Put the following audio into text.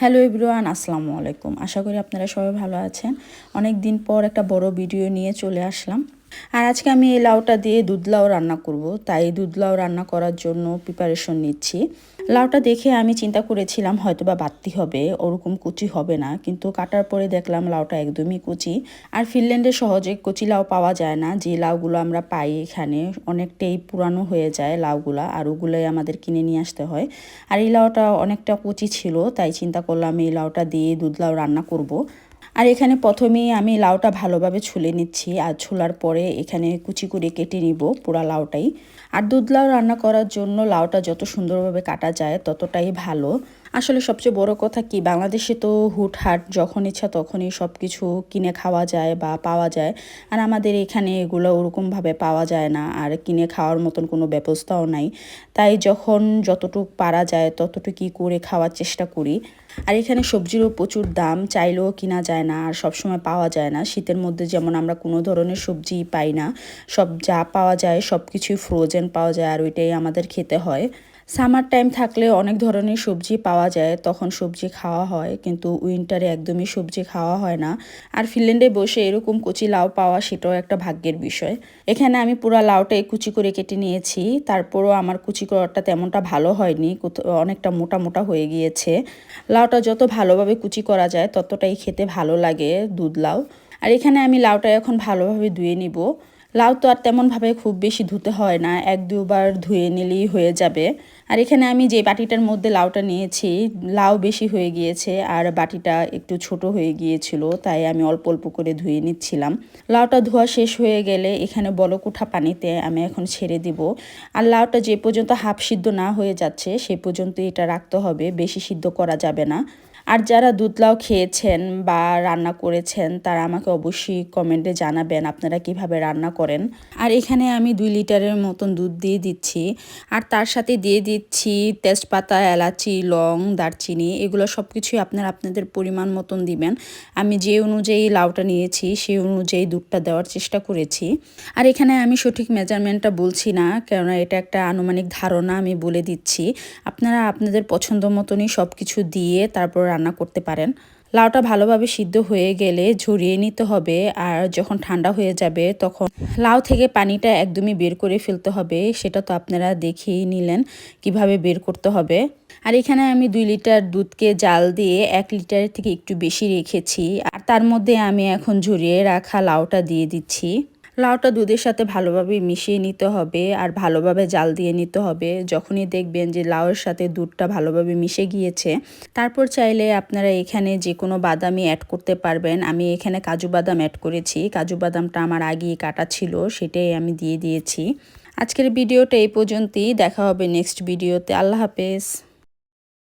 Hello everyone, আসসালামু আলাইকুম। আশা করি আপনারা সবাই ভালো আছেন। অনেক দিন পর একটা বড় ভিডিও নিয়ে চলে আসলাম। আর আজকে আমি এই লাউটা দিয়ে দুধ লাউ রান্না করব। তাই দুধ লাউ রান্না করার জন্য প্রিপারেশন নিচ্ছি। লাউটা দেখে আমি চিন্তা করেছিলাম হয়তো বা বাড়তি হবে, ওরকম কুচি হবে না। কিন্তু কাটার পরে দেখলাম লাউটা একদমই কুচি। আর ফিনল্যান্ডে সহজে কচি লাউ পাওয়া যায় না। যে লাউগুলো আমরা পাই এখানে অনেকটাই পুরানো হয়ে যায় লাউগুলা, আর ওগুলোই আমাদের কিনে নিয়ে আসতে হয়। আর এই লাউটা অনেকটা কুচি ছিল, তাই চিন্তা করলাম এই লাউটা দিয়ে দুধ লাউ রান্না করব। আর এখানে প্রথমেই আমি লাউটা ভালোভাবে ছুলে নিচ্ছি, আর ছোলার পরে এখানে কুচি করে কেটে নিব পুরা লাউটাই। আর দুধ লাউ রান্না করার জন্য লাউটা যত সুন্দরভাবে কাটা যায় ততটাই ভালো। আসলে সবচেয়ে বড় কথা কি, বাংলাদেশে তো হুটহাট যখন ইচ্ছা তখনই সব কিছু কিনে খাওয়া যায় বা পাওয়া যায়। আর আমাদের এখানে এগুলো ওরকমভাবে পাওয়া যায় না, আর কিনে খাওয়ার মতন কোনো ব্যবস্থাও নাই। তাই যখন যতটুক পারা যায় ততটুকুই করে খাওয়ার চেষ্টা করি। আর এখানে সবজিরও প্রচুর দাম, চাইলেও কিনা যায় না, আর সবসময় পাওয়া যায় না। শীতের মধ্যে যেমন আমরা কোনো ধরনের সবজি পাই না, সব যা পাওয়া যায় সব কিছুই ফ্রোজেন পাওয়া যায়, আর ওইটাই আমাদের খেতে হয়। সামার টাইম থাকলে অনেক ধরনের সবজি পাওয়া যায়, তখন সবজি খাওয়া হয়, কিন্তু উইন্টারে একদমই সবজি খাওয়া হয় না। আর ফিনল্যান্ডে বসে এরকম কুচি লাউ পাওয়া সেটাও একটা ভাগ্যের বিষয়। এখানে আমি পুরো লাউটাই কুচি করে কেটে নিয়েছি, তারপরও আমার কুচি করাটা তেমনটা ভালো হয়নি অনেকটা মোটা মোটা হয়ে গিয়েছে। লাউটা যত ভালোভাবে কুচি করা যায়, ততটাই খেতে ভালো লাগে দুধ লাউ। আর এখানে আমি লাউটা এখন ভালোভাবে ধুয়ে নিব। লাউ তো আর তেমনভাবে খুব বেশি ধুতে হয় না, এক দুবার ধুয়ে নিলেই হয়ে যাবে। আর এখানে আমি যে বাটিটার মধ্যে লাউটা নিয়েছি, লাউ বেশি হয়ে গিয়েছে আর বাটিটা একটু ছোট হয়ে গিয়েছিল, তাই আমি অল্প অল্প করে ধুয়ে নিচ্ছিলাম। লাউটা ধোয়া শেষ হয়ে গেলে এখানে বলকুঠা পানিতে আমি এখন ছেড়ে দিব। আর লাউটা যে পর্যন্ত হাফ সিদ্ধ না হয়ে যাচ্ছে, সে পর্যন্ত এটা রাখতে হবে, বেশি সিদ্ধ করা যাবে না। আর যারা দুধলাও খেয়েছেন বা রান্না করেছেন, তারা আমাকে অবশ্যই কমেন্টে জানাবেন আপনারা কীভাবে রান্না করেন। আর এখানে আমি দুই লিটারের মতন দুধ দিয়ে দিচ্ছি। আর তার সাথে দিয়ে দিচ্ছি তেজপাতা, এলাচি, লং, দারচিনি, এগুলো সব কিছুই আপনারা আপনাদের পরিমাণ মতন দিবেন। আমি যে অনুযায়ী লাউটা নিয়েছি, সেই অনুযায়ী দুধটা দেওয়ার চেষ্টা করেছি। আর এখানে আমি সঠিক মেজারমেন্টটা বলছি না, কেননা এটা একটা আনুমানিক ধারণা আমি বলে দিচ্ছি। আপনারা আপনাদের পছন্দ মতনই সব কিছু দিয়ে তারপর রান্না করতে পারেন। লাউটা ভালোভাবে সিদ্ধ হয়ে গেলে ঝরিয়ে নিতে হবে আর যখন ঠান্ডা হয়ে যাবে তখন লাউ থেকে পানিটা একদমই বের করে ফেলতে হবে। সেটা তো আপনারা দেখিয়ে নিলেন কীভাবে বের করতে হবে। আর এখানে আমি দুই লিটার দুধকে জাল দিয়ে এক লিটারের থেকে একটু বেশি রেখেছি। আর তার মধ্যে আমি এখন ঝরিয়ে রাখা লাউটা দিয়ে দিচ্ছি। লাউটা দুধের সাথে ভালোভাবে মিশিয়ে নিতে হবে আর ভালোভাবে জাল দিয়ে নিতে হবে। যখনই দেখবেন যে লাউয়ের সাথে দুধটা ভালোভাবে মিশে গিয়েছে, তারপর চাইলে আপনারা এখানে যে কোনো বাদামই অ্যাড করতে পারবেন। আমি এখানে কাজু বাদাম অ্যাড করেছি। কাজু বাদামটা আমার আগেই কাটা ছিল, সেটাই আমি দিয়ে দিয়েছি। আজকের ভিডিওটা এই পর্যন্তই। দেখা হবে নেক্সট ভিডিওতে আল্লাহ হাফেজ।